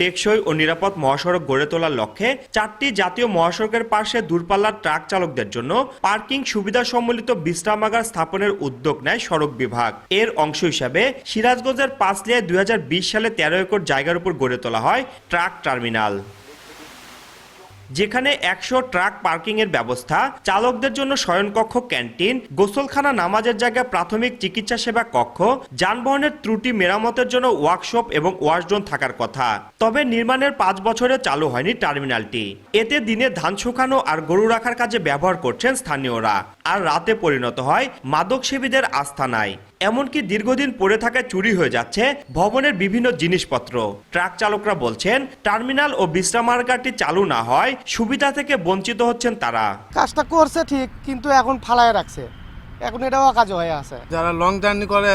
টেকসই ও নিরাপদ মহাসড়ক গড়ে তোলার লক্ষ্যে চারটি জাতীয় মহাসড়কের পাশে দূরপাল্লার ট্রাক চালকদের জন্য পার্কিং সুবিধা সম্বলিত বিশ্রামাগার স্থাপনের উদ্যোগ নেয় সড়ক বিভাগ। এর অংশ হিসাবে সিরাজগঞ্জের পাঁচলিয়ায় দুই সালে তেরো একর জায়গার উপর গড়ে তোলা হয় ট্রাক টার্মিনাল। যেখানে একশো ট্রাক পার্কিং এর ব্যবস্থা, চালকদের জন্য শয়নকক্ষ ক্যান্টিন, গোসলখানা নামাজের জায়গায় প্রাথমিক চিকিৎসা সেবা কক্ষ, যানবাহনের ত্রুটি মেরামতের জন্য ওয়ার্কশপ এবং ওয়াশজোন থাকার কথা। তবে নির্মাণের পাঁচ বছরে চালু হয়নি টার্মিনালটি। এতে দিনে ধান শুকানো আর গরু রাখার কাজে ব্যবহার করছেন স্থানীয়রা। আর রাতে পরিণত হয় মাদক সেবীদের আস্থানায় এমনকি দীর্ঘদিন পড়ে থাকায় চুরি হয়ে যাচ্ছে ভবনের বিভিন্ন জিনিসপত্র। ট্রাক চালকরা বলছেন টার্মিনাল ও বিশ্রামাগারটি চালু না হয় সুবিধা থেকে বঞ্চিত হচ্ছেন তারা। কাজটা করছে ঠিক কিন্তু এখন ফালায় রাখছে। এখন এটাও কাজ হয়ে আছে। যারা লং জার্নি করে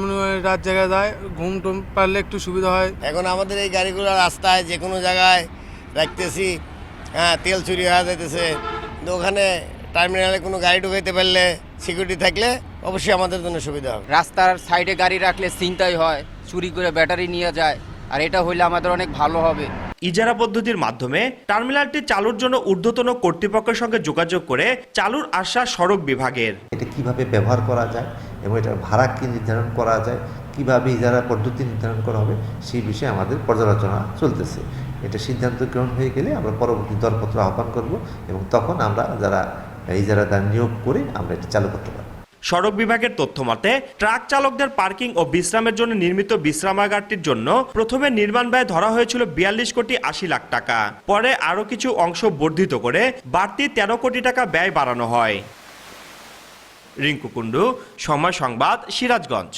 মানে রাত জায়গায় যায় ঘুম টুম পারলে একটু সুবিধা হয়। এখন আমাদের এই গাড়িগুলো রাস্তায় যে কোনো জায়গায় রাখতেছি হ্যাঁ তেল চুরি হয়ে যাইতেছে। তো ওখানে টার্মিনালে কোনো গাড়ি ঢুকাইতে পারলে সিকিউরিটি থাকলে অবশ্যই আমাদের জন্য সুবিধা হবে। রাস্তার সাইডে গাড়ি রাখলে চিন্তাই হয় চুরি করে ব্যাটারি নিয়ে যায় আর এটা হইলে আমাদের অনেক ভালো হবে। ইজারা পদ্ধতির মাধ্যমে টার্মিনালটি চালুর জন্য ঊর্ধ্বতন কর্তৃপক্ষের সঙ্গে যোগাযোগ করে চালুর আশা সড়ক বিভাগের। এটা কীভাবে ব্যবহার করা যায় এবং এটার ভাড়া কি নির্ধারণ করা যায় কীভাবে ইজারা পদ্ধতি নির্ধারণ করা হবে সেই বিষয়ে আমাদের পর্যালোচনা চলতেছে। এটা সিদ্ধান্ত গ্রহণ হয়ে গেলে আমরা পরবর্তী দরপত্র আহ্বান করব এবং তখন আমরা যারা ইজারা ইজারাদার নিয়োগ করে আমরা এটা চালু করতে পারব। সড়ক বিভাগের তথ্য মতে, ট্রাক চালকদের পার্কিং ও বিশ্রামের জন্য নির্মিত বিশ্রামাগারটির জন্য প্রথমে নির্মাণ ব্যয় ধরা হয়েছিল বিয়াল্লিশ কোটি আশি লাখ টাকা। পরে আরও কিছু অংশ বর্ধিত করে বাড়তি তেরো কোটি টাকা ব্যয় বাড়ানো হয়। রিঙ্কু কুণ্ডু, সময় সংবাদ, সিরাজগঞ্জ।